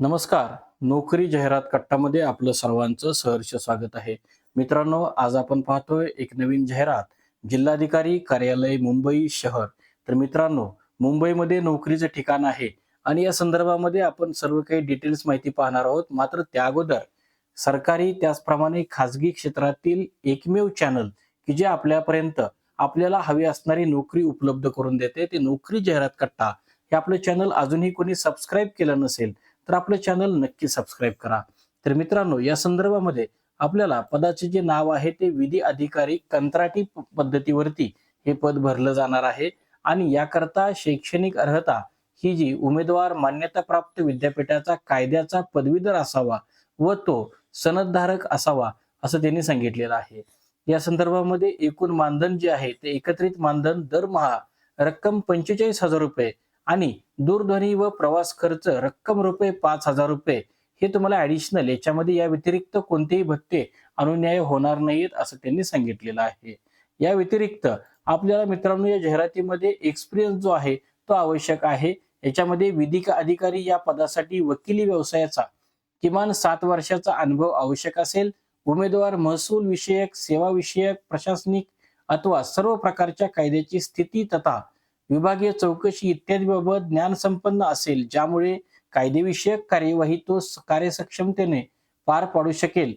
नमस्कार. नोकरी जाहिरात कट्टामध्ये आपलं सर्वांचं सहर्ष स्वागत आहे. मित्रांनो आज आपण पाहतोय एक नवीन जाहिरात जिल्हाधिकारी कार्यालय मुंबई शहर. तर मित्रांनो मुंबईमध्ये नोकरीचं ठिकाण आहे आणि या संदर्भामध्ये आपण सर्व काही डिटेल्स माहिती पाहणार आहोत. मात्र त्या अगोदर सरकारी त्याचप्रमाणे खाजगी क्षेत्रातील एकमेव चॅनल की जे आपल्यापर्यंत आपल्याला हवी असणारी नोकरी उपलब्ध करून देते. ते नोकरी जाहिरात कट्टा हे आपलं चॅनल अजूनही कोणी सबस्क्राईब केलं नसेल तर आपलं चॅनल नक्की सबस्क्राईब करा. तर मित्रांनो या संदर्भामध्ये आपल्याला पदाचे जे नाव आहे ते विधी अधिकारी कंत्राटी पद्धतीवरती हे पद भरलं जाणार आहे. आणि याकरता शैक्षणिक अर्हता ही जी उमेदवार मान्यताप्राप्त विद्यापीठाचा कायद्याचा पदवीधर असावा व तो सनदधारक असावा असं त्यांनी सांगितलेलं आहे. या संदर्भामध्ये एकूण मानधन जे आहे ते एकत्रित मानधन दरमहा रक्कम पंचेचाळीस हजार रुपये आणि दूरध्वनी व प्रवास खर्च रक्कम रुपये पाच हजार रुपये हे तुम्हाला ऍडिशनल याच्यामध्ये या व्यतिरिक्त कोणतेही भत्ते अनुन्याय होणार नाहीत असं त्यांनी सांगितलेलं आहे. या व्यतिरिक्त आपल्याला मित्रांनो या जाहिरातीमध्ये एक्सपिरियन्स जो आहे तो आवश्यक आहे. याच्यामध्ये विधिक अधिकारी या पदासाठी वकिली व्यवसायाचा किमान सात वर्षाचा अनुभव आवश्यक असेल. उमेदवार महसूल विषयक सेवा विषयक प्रशासनिक अथवा सर्व प्रकारच्या कायद्याची स्थिती तथा विभागीय चौकशी इत्यादी बाबत ज्ञान संपन्न असेल ज्यामुळे कायदेविषयक कार्यवाही तो कार्यसक्षमतेने पार पाडू शकेल.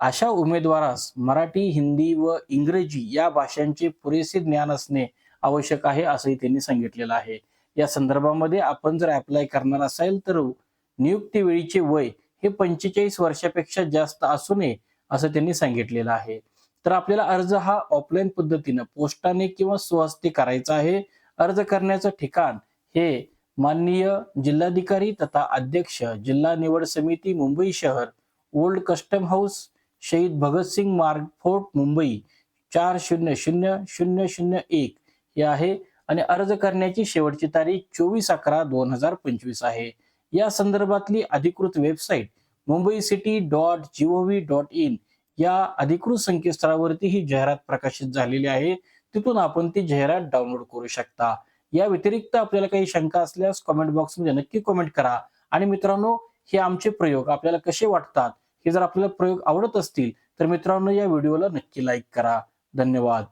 अशा उमेदवारास मराठी हिंदी व इंग्रजी या भाषांचे पुरेसे ज्ञान असणे आवश्यक आहे असंही त्यांनी सांगितलेलं आहे. या संदर्भामध्ये आपण जर अप्लाय करणार असाल तर नियुक्ती वेळीचे वय हे पंचेचाळीस वर्षापेक्षा जास्त असू नये असं त्यांनी सांगितलेलं आहे. तर आपल्याला अर्ज हा ऑफलाईन पद्धतीनं पोस्टाने किंवा स्वहस्ते करायचा आहे. अर्ज करण्याचं ठिकाण हे माननीय जिल्हाधिकारी तथा अध्यक्ष जिल्हा निवड समिती मुंबई शहर ओल्ड कस्टम हाऊस शहीद भगतसिंग मार्ग फोर्ट मुंबई चार शून्य शून्य शून्य शून्य एक हे आहे. आणि अर्ज करण्याची शेवटची तारीख चोवीस अकरा दोन हजार पंचवीस आहे. या संदर्भातली अधिकृत website Mumbai city dot gov dot in या अधिकृत संकेतस्थळावरती ही जाहिरात प्रकाशित झालेली आहे. तिथून आपण ती जाहिरात डाउनलोड करू शकता. या व्यतिरिक्त आपल्याला काही शंका असल्यास कमेंट बॉक्समध्ये नक्की कमेंट करा. आणि मित्रांनो हे आमचे प्रयोग आपल्याला कसे वाटतात हे जर आपल्याला प्रयोग आवडत असतील तर मित्रांनो या व्हिडिओला नक्की लाईक करा. धन्यवाद.